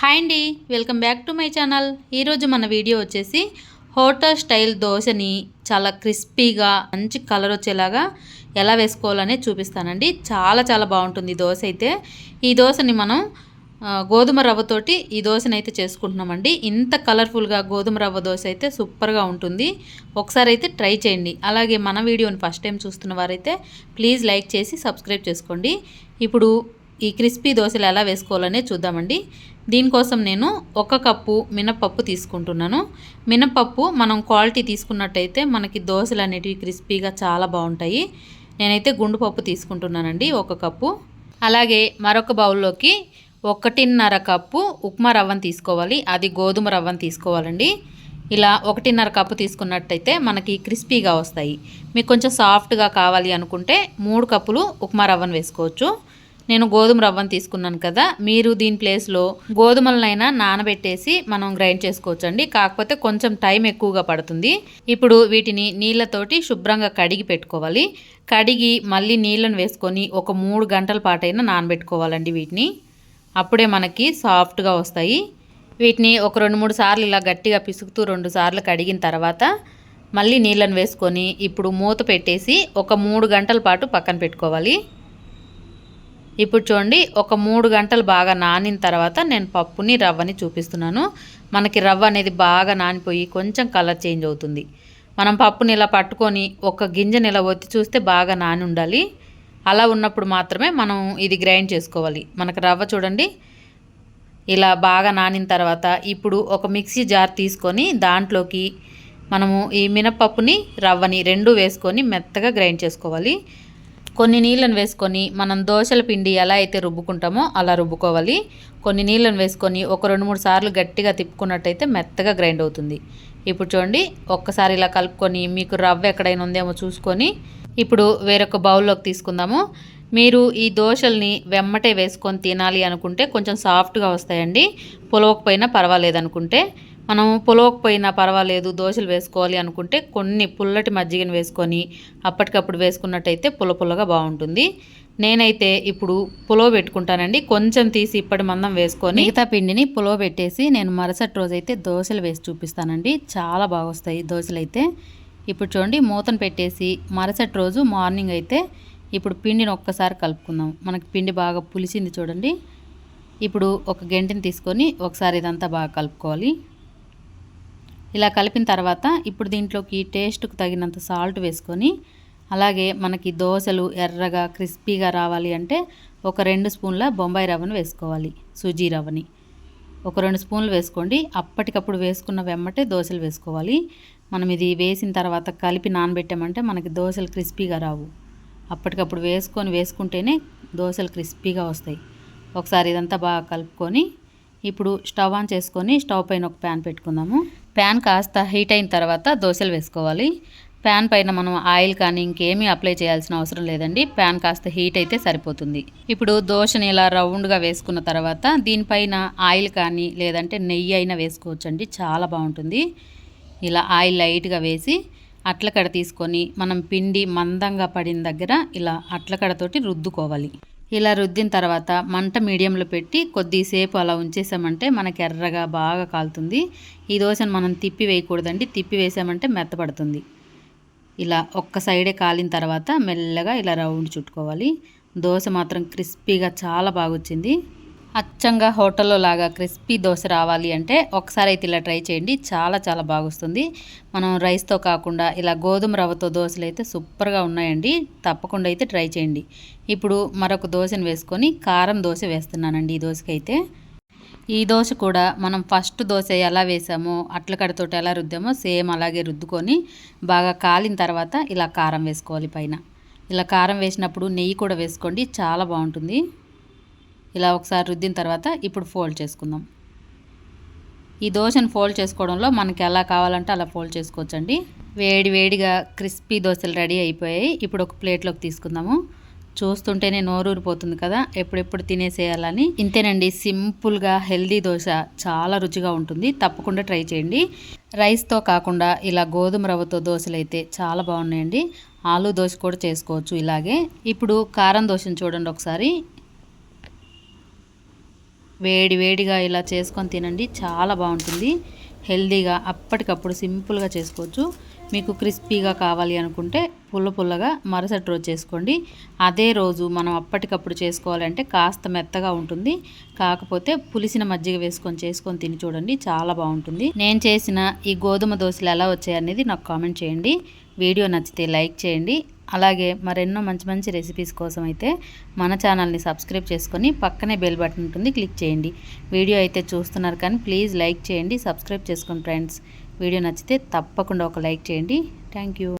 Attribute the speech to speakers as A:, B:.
A: Hi అండి welcome back to my channel. ఈరోజు మన వీడియో వచ్చేసి హోటల్ స్టైల్ దోశని చాలా క్రిస్పీగా మంచి కలర్ వచ్చేలాగా ఎలా వేసుకోవాలనే చూపిస్తానండి. చాలా చాలా బాగుంటుంది దోశ అయితే. ఈ దోశని మనం గోధుమ రవ్వతోటి ఈ దోశని అయితే చేసుకుంటున్నామండి. ఇంత కలర్ఫుల్గా గోధుమ రవ్వ దోశ అయితే సూపర్గా ఉంటుంది. ఒకసారి అయితే ట్రై చేయండి. అలాగే మన వీడియోని ఫస్ట్ టైం చూస్తున్న వారైతే ప్లీజ్ లైక్ చేసి సబ్స్క్రైబ్ చేసుకోండి. ఇప్పుడు ఈ క్రిస్పీ దోశలు ఎలా వేసుకోవాలనే చూద్దామండి. దీనికోసం నేను ఒక కప్పు మినపప్పు తీసుకుంటున్నాను. మినపప్పు మనం క్వాలిటీ తీసుకున్నట్టయితే మనకి దోశలు అనేటివి క్రిస్పీగా చాలా బాగుంటాయి. నేనైతే గుండు పప్పు తీసుకుంటున్నానండి ఒక కప్పు. అలాగే మరొక బౌల్లోకి ఒకటిన్నర కప్పు ఉప్మా రవ్వను తీసుకోవాలి. అది గోధుమ రవ్వను తీసుకోవాలండి. ఇలా ఒకటిన్నర కప్పు తీసుకున్నట్టయితే మనకి క్రిస్పీగా వస్తాయి. మీకు కొంచెం సాఫ్ట్గా కావాలి అనుకుంటే మూడు కప్పులు ఉప్మా రవ్వను వేసుకోవచ్చు. నేను గోధుమ రవ్వను తీసుకున్నాను కదా మీరు దీని ప్లేస్లో గోధుమలనైనా నానబెట్టేసి మనం గ్రైండ్ చేసుకోవచ్చండి. కాకపోతే కొంచెం టైం ఎక్కువగా పడుతుంది. ఇప్పుడు వీటిని నీళ్ళతోటి శుభ్రంగా కడిగి పెట్టుకోవాలి. కడిగి మళ్ళీ నీళ్ళను వేసుకొని ఒక మూడు గంటల పాటైనా నానబెట్టుకోవాలండి వీటిని. అప్పుడే మనకి సాఫ్ట్గా వస్తాయి. వీటిని ఒక రెండు మూడు సార్లు ఇలా గట్టిగా పిసుకుతూ రెండు సార్లు కడిగిన తర్వాత మళ్ళీ నీళ్ళని వేసుకొని ఇప్పుడు మూత పెట్టేసి ఒక మూడు గంటల పాటు పక్కన పెట్టుకోవాలి. ఇప్పుడు చూడండి ఒక మూడు గంటలు బాగా నానిన తర్వాత నేను పప్పుని రవ్వని చూపిస్తున్నాను. మనకి రవ్వ అనేది బాగా నానిపోయి కొంచెం కలర్ చేంజ్ అవుతుంది. మనం పప్పుని ఇలా పట్టుకొని ఒక గింజని ఇలా ఒత్తి చూస్తే బాగా నాని ఉండాలి. అలా ఉన్నప్పుడు మాత్రమే మనం ఇది గ్రైండ్ చేసుకోవాలి. మనకు రవ్వ చూడండి ఇలా బాగా నానిన తర్వాత ఇప్పుడు ఒక మిక్సీ జార్ తీసుకొని దాంట్లోకి మనము ఈ మినపప్పుని రవ్వని రెండు వేసుకొని మెత్తగా గ్రైండ్ చేసుకోవాలి. కొన్ని నీళ్ళను వేసుకొని మనం దోశల పిండి ఎలా అయితే రుబ్బుకుంటామో అలా రుబ్బుకోవాలి. కొన్ని నీళ్ళను వేసుకొని ఒక రెండు మూడు సార్లు గట్టిగా తిప్పుకున్నట్టయితే మెత్తగా గ్రైండ్ అవుతుంది. ఇప్పుడు చూడండి ఒక్కసారి ఇలా కలుపుకొని మీకు రవ్వ ఎక్కడైనా ఉందేమో చూసుకొని ఇప్పుడు వేరొక బౌల్లోకి తీసుకుందాము. మీరు ఈ దోశల్ని వెమ్మటే వేసుకొని తినాలి అనుకుంటే కొంచెం సాఫ్ట్గా వస్తాయండి. పులవకపోయినా పర్వాలేదు అనుకుంటే. మనం పులవకపోయినా పర్వాలేదు దోశలు వేసుకోవాలి అనుకుంటే కొన్ని పుల్లటి మజ్జిగను వేసుకొని అప్పటికప్పుడు వేసుకున్నట్టయితే పుల్ల పుల్లగా బాగుంటుంది. నేనైతే ఇప్పుడు పులవ పెట్టుకుంటానండి. కొంచెం తీసి ఇప్పటి మందం వేసుకొని మిగతా పిండిని పులవ పెట్టేసి నేను మరుసటి రోజైతే దోశలు వేసి చూపిస్తానండి. చాలా బాగా వస్తాయి దోశలు అయితే ఇప్పుడు చూడండి మూతను పెట్టేసి మరుసటి రోజు మార్నింగ్ అయితే ఇప్పుడు పిండిని ఒక్కసారి కలుపుకుందాం. మనకి పిండి బాగా పులిసింది చూడండి. ఇప్పుడు ఒక గంటని తీసుకొని ఒకసారి ఇదంతా బాగా కలుపుకోవాలి. ఇలా కలిపిన తర్వాత ఇప్పుడు దీంట్లోకి టేస్ట్కు తగినంత సాల్ట్ వేసుకొని అలాగే మనకి దోశలు ఎర్రగా క్రిస్పీగా రావాలి అంటే ఒక రెండు స్పూన్ల బొంబాయి రవ్వను వేసుకోవాలి సూజీ రవ్వని. ఒక రెండు స్పూన్లు వేసుకోండి. అప్పటికప్పుడు వేసుకున్న వెమ్మటే దోశలు వేసుకోవాలి. మనం ఇది వేసిన తర్వాత కలిపి నానబెట్టామంటే మనకి దోశలు క్రిస్పీగా రావు. అప్పటికప్పుడు వేసుకొని వేసుకుంటేనే దోశలు క్రిస్పీగా వస్తాయి. ఒకసారి ఇదంతా బాగా కలుపుకొని ఇప్పుడు స్టవ్ ఆన్ చేసుకొని స్టవ్ పైన ఒక ప్యాన్ పెట్టుకుందాము. ప్యాన్ కాస్త హీట్ అయిన తర్వాత దోశలు వేసుకోవాలి. ప్యాన్ పైన మనం ఆయిల్ కానీ ఇంకేమీ అప్లై చేయాల్సిన అవసరం లేదండి. ప్యాన్ కాస్త హీట్ అయితే సరిపోతుంది. ఇప్పుడు దోశని ఇలా రౌండ్గా వేసుకున్న తర్వాత దీనిపైన ఆయిల్ కానీ లేదంటే నెయ్యి అయినా వేసుకోవచ్చండి. చాలా బాగుంటుంది. ఇలా ఆయిల్ లైట్గా వేసి అట్లకడ తీసుకొని మనం పిండి మందంగా పడిన దగ్గర ఇలా అట్లకడతోటి రుద్దుకోవాలి. ఇలా రుద్దిన తర్వాత మంట మీడియంలో పెట్టి కొద్దిసేపు అలా ఉంచేసామంటే మనకి ఎర్రగా బాగా కాలుతుంది. ఈ దోశను మనం తిప్పి వేయకూడదండి. తిప్పి వేసామంటే మెత్తపడుతుంది ఇలా ఒక్క సైడే కాలిన తర్వాత మెల్లగా ఇలా రౌండ్ చుట్టుకోవాలి. దోశ మాత్రం క్రిస్పీగా చాలా బాగా వచ్చింది అచ్చంగా హోటల్లో లాగా క్రిస్పీ దోశ రావాలి అంటే ఒకసారి అయితే ఇలా ట్రై చేయండి. చాలా చాలా బాగుస్తుంది. మనం రైస్తో కాకుండా ఇలా గోధుమ రవ్వతో దోశలు అయితే సూపర్గా ఉన్నాయండి. తప్పకుండా అయితే ట్రై చేయండి. ఇప్పుడు మరొక దోశను వేసుకొని కారం దోశ వేస్తున్నానండి ఈ దోశకైతే. ఈ దోశ కూడా మనం ఫస్ట్ దోశ ఎలా వేసామో అట్లకడతోటి ఎలా రుద్దామో సేమ్ అలాగే రుద్దుకొని బాగా కాలిన తర్వాత ఇలా కారం వేసుకోవాలి పైన. ఇలా కారం వేసినప్పుడు నెయ్యి కూడా వేసుకోండి. చాలా బాగుంటుంది. ఇలా ఒకసారి రుద్దిన తర్వాత ఇప్పుడు ఫోల్డ్ చేసుకుందాం. ఈ దోశను ఫోల్డ్ చేసుకోవడంలో మనకి ఎలా కావాలంటే అలా ఫోల్డ్ చేసుకోవచ్చండి. వేడి వేడిగా క్రిస్పీ దోశలు రెడీ అయిపోయాయి. ఇప్పుడు ఒక ప్లేట్లోకి తీసుకుందాము. చూస్తుంటేనే నోరూరిపోతుంది కదా ఎప్పుడెప్పుడు తినేసేయాలని. ఇంతేనండి సింపుల్గా హెల్దీ దోశ చాలా రుచిగా ఉంటుంది. తప్పకుండా ట్రై చేయండి. రైస్తో కాకుండా ఇలా గోధుమ రవ్వతో దోశలు అయితే చాలా బాగున్నాయండి. ఆలు దోశ కూడా చేసుకోవచ్చు ఇలాగే. ఇప్పుడు కారం దోశను చూడండి ఒకసారి. వేడి వేడిగా ఇలా చేసుకొని తినండి. చాలా బాగుంటుంది. హెల్దీగా అప్పటికప్పుడు సింపుల్గా చేసుకోవచ్చు. మీకు క్రిస్పీగా కావాలి అనుకుంటే పుల్ల పుల్లగా మరుసటి రోజు చేసుకోండి. అదే రోజు మనం అప్పటికప్పుడు చేసుకోవాలంటే కాస్త మెత్తగా ఉంటుంది. కాకపోతే పులిసిన మజ్జిగ వేసుకొని చేసుకొని తిని చూడండి. చాలా బాగుంటుంది. నేను చేసిన ఈ గోధుమ దోశలు ఎలా వచ్చాయి అనేది నాకు కామెంట్ చేయండి. వీడియో నచ్చితే లైక్ చేయండి. అలాగే మరెన్నో మంచి మంచి రెసిపీస్ కోసం అయితే మన ఛానల్ని సబ్స్క్రైబ్ చేసుకొని పక్కనే బెల్ బటన్ ఉంటుంది క్లిక్ చేయండి. వీడియో అయితే చూస్తున్నారు కానీ ప్లీజ్ లైక్ చేయండి సబ్స్క్రైబ్ చేసుకోండి ఫ్రెండ్స్ వీడియో నచ్చితే తప్పకుండా ఒక లైక్ చేయండి. థ్యాంక్